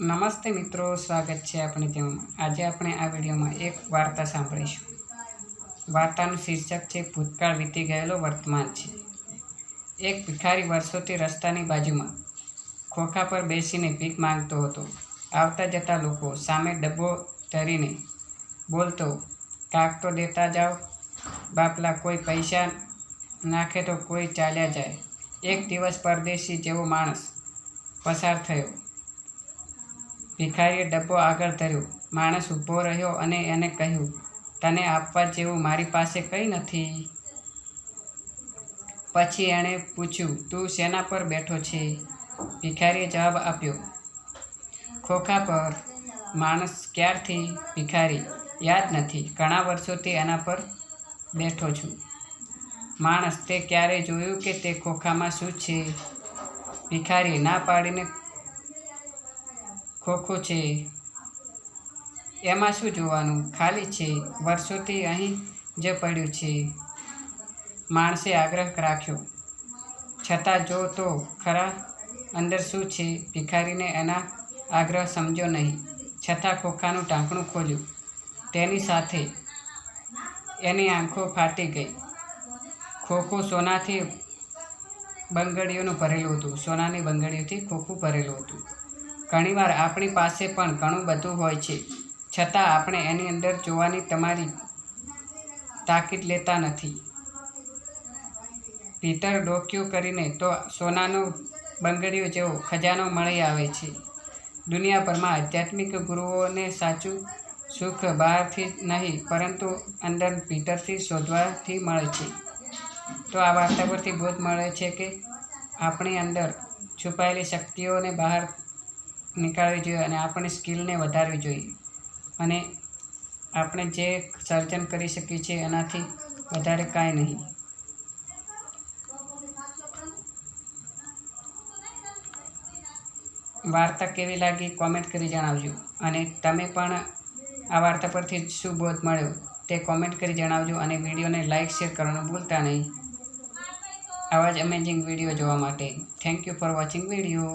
નમસ્તે મિત્રો, સ્વાગત છે આપણે તેમાં આજે આપણે આ વિડીયોમાં એક વાર્તા સાંભળીશું. વાર્તાનું શીર્ષક છે, ભૂતકાળ વીતી ગયેલો વર્તમાન છે. એક ભિખારી વર્ષોથી રસ્તાની બાજુમાં ખોખા પર બેસીને ભીખ માંગતો હતો. આવતા જતા લોકો સામે ડબ્બો ધરીને બોલતો, કાક તો દેતા જાઓ. બાપલા, કોઈ પૈસા નાખે તો કોઈ ચાલ્યા જાય. એક દિવસ પરદેશી જેવો માણસ પસાર થયો. ભિખારીએ ડબ્બો આગળ ધર્યો. માણસ ઊભો રહ્યો અને એને કહ્યું, તને આપવા જેવું મારી પાસે કંઈ નથી. પછી એણે પૂછ્યું, તું શેના પર બેઠો છે? ભિખારીએ જવાબ આપ્યો, ખોખા પર. માણસ ક્યારથી? ભિખારી, યાદ નથી. ઘણા વર્ષોથી એના પર બેઠો છું. માણસ તે ક્યારે જોયું કે તે ખોખામાં શું છે? ભિખારી ના પાડીને ખોખું છે. એમાં શું જોવાનું? ખાલી છે. વર્ષોથી અહીં જ પડ્યું છે. માણસે આગ્રહ રાખ્યો. છતાં જો તો ખરા અંદર શું છે? ભિખારીને એના આગ્રહ સમજ્યો નહીં. છતાં ખોખાનું ઢાંકણું ખોલ્યું. તેની સાથે એની આંખો ફાટી ગઈ. ખોખું સોનાથી બંગડીઓનું ભરેલું હતું. સોનાની બંગડીઓથી ખોખું ભરેલું હતું. ઘણીવાર આપણી પાસે પણ ઘણું બધું હોય છે. છતાં આપણે એની અંદર જોવાની તમારી તાકીદ લેતા નથી. ભીતર ડોક્યું કરીને તો સોનાનો બંગડીઓ જેવો ખજાનો મળી આવે છે. દુનિયાભરમાં આધ્યાત્મિક ગુરુઓને સાચું સુખ બહારથી નહીં, પરંતુ અંદર ભીતરથી શોધવાથી મળે છે. તો આ વાર્તા પરથી બોધ મળે છે કે આપણી અંદર છુપાયેલી શક્તિઓને બહાર નીકાળવી જોઈએ અને આપણી સ્કિલને વધારવી જોઈએ. અને આપણે જે સર્જન કરી શકીએ છીએ એનાથી વધારે કાંઈ નહીં. વાર્તા કેવી લાગી કોમેન્ટ કરી જણાવજો. અને તમે પણ આ વાર્તા પરથી શું બોધ મળ્યો તે કોમેન્ટ કરી જણાવજો અને વિડીયોને લાઇક શેર કરવાનું ભૂલતા નહીં. આવા જ અમેઝિંગ વીડિયો જોવા માટે. Thank you for watching video